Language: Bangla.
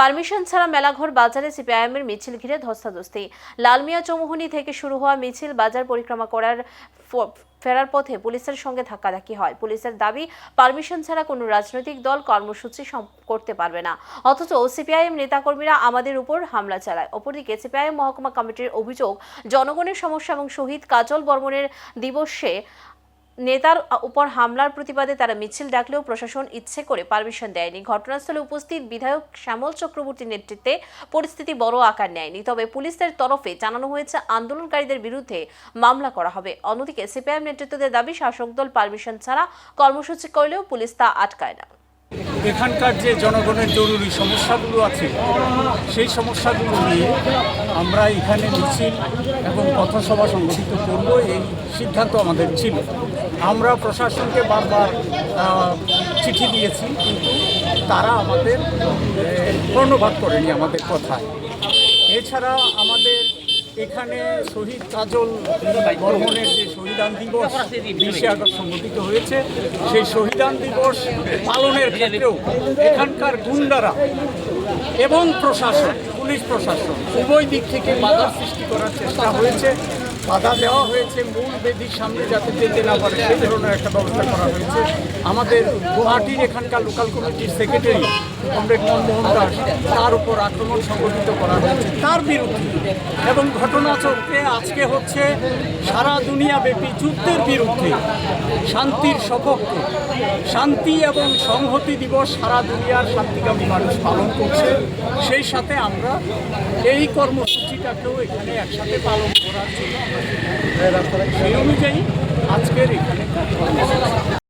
পারমিশন ছাড়া মেলাঘর বাজারে সিপিআইএমের মিছিল ঘিরে ধস্তাধস্তি। লালমিয়া চৌমুহনী থেকে শুরু হওয়া মিছিল বাজার পরিক্রমা করার ফেরার পথে পুলিশের সঙ্গে ধাক্কাধাক্কি হয়। পুলিশের দাবি, পারমিশন ছাড়া কোনো রাজনৈতিক দল কর্মসূচি করতে পারবে না। অথচ সিপিআইএম নেতাকর্মীরা আমাদের উপর হামলা চালায়। অপরদিকে সিপিআইএম মহকুমা কমিটির অভিযোগ, জনগণের সমস্যা এবং শহীদ কাজল বর্মনের দিবসে নেতার উপর হামলার প্রতিবাদে তারা মিছিল ডাকলেও প্রশাসন ইচ্ছে করে পারমিশন দেয়নি। ঘটনাস্থলে উপস্থিত বিধায়ক শ্যামল চক্রবর্তীর নেতৃত্বে পরিস্থিতি বড় আকার নেয়নি। তবে পুলিশের তরফে জানানো হয়েছে, আন্দোলনকারীদের বিরুদ্ধে মামলা করা হবে। অন্যদিকে সিপিআইএম নেতৃত্বদের দাবি, শাসক দল পারমিশন ছাড়া কর্মসূচি করলেও পুলিশ তা আটকায় না। এখানকার যে জনগণের জরুরি সমস্যাগুলো আছে, সেই সমস্যাগুলো নিয়ে আমরা এখানে মিছিল এবং পথসভা সংগঠিত করব, এই সিদ্ধান্ত আমাদের ছিল। আমরা প্রশাসনকে বারবার চিঠি দিয়েছি, কিন্তু তারা আমাদের কর্ণপাত করেনি আমাদের কথায়। এছাড়া আমাদের এখানে শহীদ কাজল বর্মনের যে শহীদান দিবস বিশে আগস্ট সংগঠিত হয়েছে, সেই শহীদান দিবস পালনের ক্ষেত্রেও এখানকার গুন্ডারা এবং প্রশাসন, পুলিশ প্রশাসন উভয় দিক থেকে বাধা সৃষ্টি করার চেষ্টা হয়েছে। বাধা দেওয়া হয়েছে, মূল বেদির সামনে যাতে যেতে না পারে, সেই ধরনের একটা ব্যবস্থা করা হয়েছে। আমাদের গুয়াহাটির এখানকার লোকাল কমিটির সেক্রেটারি কমরেড মনমোহন দাস, তার উপর আক্রমণ সংগঠিত করা হয়েছে, তার বিরুদ্ধে। এবং ঘটনা চক্রে আজকে হচ্ছে সারা দুনিয়াব্যাপী যুদ্ধের বিরুদ্ধে শান্তির সপক্ষে শান্তি এবং সংহতি দিবস সারা দুনিয়ার শান্তিকামী মানুষ পালন করছে। সেই সাথে আমরা এই কর্মসূচিটাকেও এখানে একসাথে পালন করার জন্য সেই অনুযায়ী আজকের এখানে